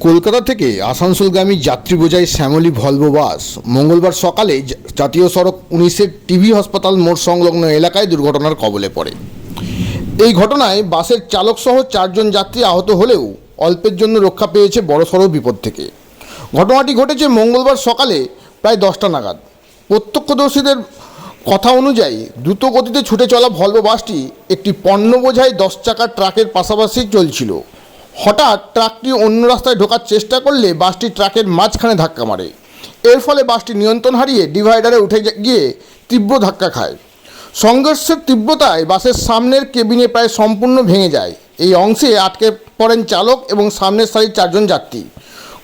কলকাতা থেকে আসানসোলগামী যাত্রী বোঝাই শ্যামলী ভলভো বাস। মঙ্গলবার সকালে জাতীয় সড়ক উনিশের টিভি হাসপাতাল মোড় সংলগ্ন এলাকায় দুর্ঘটনার কবলে পড়ে। এই ঘটনায় বাসের চালক সহ চারজন যাত্রী আহত হলেও অল্পের জন্য রক্ষা পেয়েছে বড়সড় বিপদ থেকে। ঘটনাটি ঘটেছে মঙ্গলবার সকালে প্রায় দশটা নাগাদ। প্রত্যক্ষদর্শীদের কথা অনুযায়ী দ্রুত গতিতে ছুটে চলা ভলভো বাসটি একটি পণ্য বোঝাই দশ চাকার ট্রাকের পাশাপাশি চলছিল। হঠাৎ ট্রাকটি অন্য রাস্তায় ঢোকার চেষ্টা করলে বাসটি ট্রাকের মাঝখানে ধাক্কা মারে। এর ফলে বাসটি নিয়ন্ত্রণ হারিয়ে ডিভাইডারে উঠে গিয়ে তীব্র ধাক্কা খায়। সংঘর্ষের তীব্রতায় বাসের সামনের কেবিনে প্রায় সম্পূর্ণ ভেঙে যায়। এই অংশে আটকে পড়েন চালক এবং সামনের সারির চারজন যাত্রী।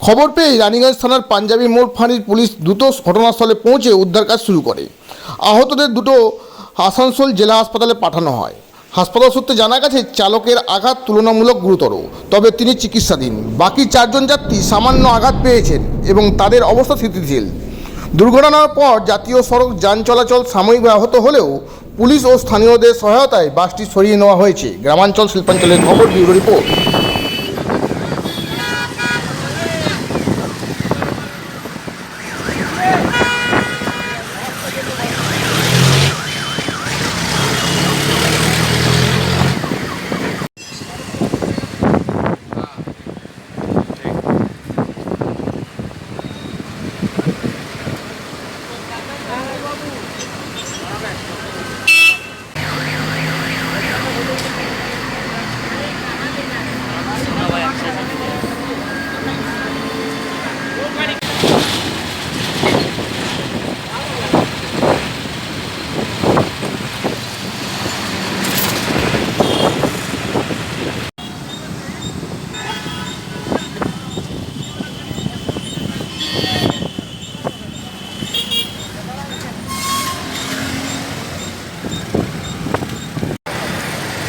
খবর পেয়ে রানীগঞ্জ থানার পাঞ্জাবি মোড় ফাঁড়ির পুলিশ দ্রুত ঘটনাস্থলে পৌঁছে উদ্ধার কাজ শুরু করে। আহতদের দুটো আসানসোল জেলা হাসপাতালে পাঠানো হয়। হাসপাতাল সূত্রে জানা গেছে, চালকের আঘাত তুলনামূলক গুরুতর। তবে তিনি চিকিৎসাধীন। বাকি চারজন যাত্রী সামান্য আঘাত পেয়েছেন এবং তাদের অবস্থা স্থিতিশীল। দুর্ঘটনার পর জাতীয় সড়ক যান চলাচল সাময়িক ব্যাহত হলেও পুলিশ ও স্থানীয়দের সহায়তায় বাসটি সরিয়ে নেওয়া হয়েছে। গ্রামাঞ্চল শিল্পাঞ্চলের খবর, ব্যুরো রিপোর্ট।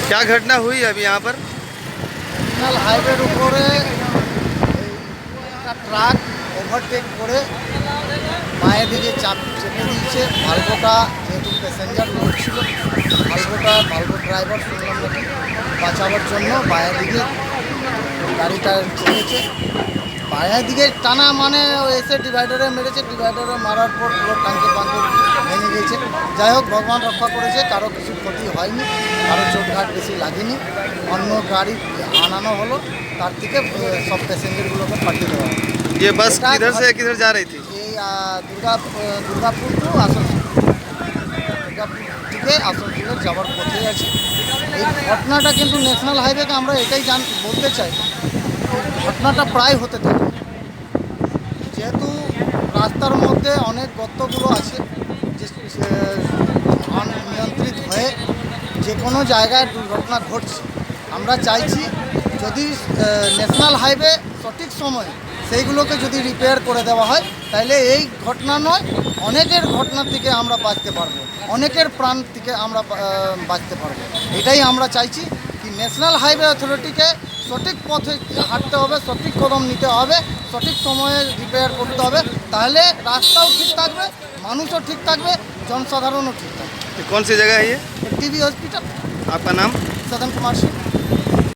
क्या घटना हुई अभी यहाँ पर ন্যাশনাল হাইওয়ের উপরে একটা ট্রাক ওভারটেক করে মায়ের দিকে চাপ চেপে দিয়েছে ভালভোটা যেহেতু প্যাসেঞ্জার লোড ছিল ভালভোটা ভালভো ড্রাইভার শুনলাম নাকি বাঁচাবার জন্য বায়ের দিকে গাড়িটা চলেছে বায়ের দিকে টানা মানে ও এসে ডিভাইডারে মেরেছে ডিভাইডারে মারার পর পুরো টাঙ্কি পাঙ্কি ভেঙে গেছে যাই হোক ভগবান রক্ষা করেছে কারো কিছু ক্ষতি হয়নি কারো চোটঘাট বেশি লাগেনি অন্য গাড়ি আনানো হলো তার থেকে আহ, সব প্যাসেঞ্জারগুলোকে পাঠিয়ে দেওয়া হলো ये बस এটা किधर से ঘট- किधर जा रही थी এই আহ, দুর্গা আহ, দুর্গাপুর টু আসানসোল দুর্গাপুর থেকে আসানসোলের যাওয়ার পথে আছে এই ঘটনাটা কিন্তু ন্যাশনাল হাইওয়েকে আমরা এটাই জান বলতে চাই এই ঘটনাটা প্রায় হতে থাকে। যেহেতু রাস্তার মধ্যে অনেক গর্তগুলো আছে অনিয়ন্ত্রিত হয়ে যে কোনো জায়গায় দুর্ঘটনা ঘটছে, আমরা চাইছি যদি ন্যাশনাল হাইওয়ে সঠিক সময়ে সেইগুলোকে যদি রিপেয়ার করে দেওয়া হয়, তাহলে এই ঘটনা নয়, অনেকের ঘটনার থেকে আমরা বাঁচতে পারব, অনেকের প্রাণ থেকে আমরা বাঁচতে পারব। এটাই আমরা চাইছি কি ন্যাশনাল হাইওয়ে অথরিটিকে সঠিক পথে হাঁটতে হবে সঠিক কদম নিতে হবে সঠিক সময়ে রিপেয়ার করতে হবে তাহলে রাস্তাও ঠিক থাকবে মানুষও ঠিক থাকবে জনসাধারণও ঠিক থাকবে ये कौन सी जगह है ये টিভি হসপিটাল आपका नाम सदन कुमार सिंह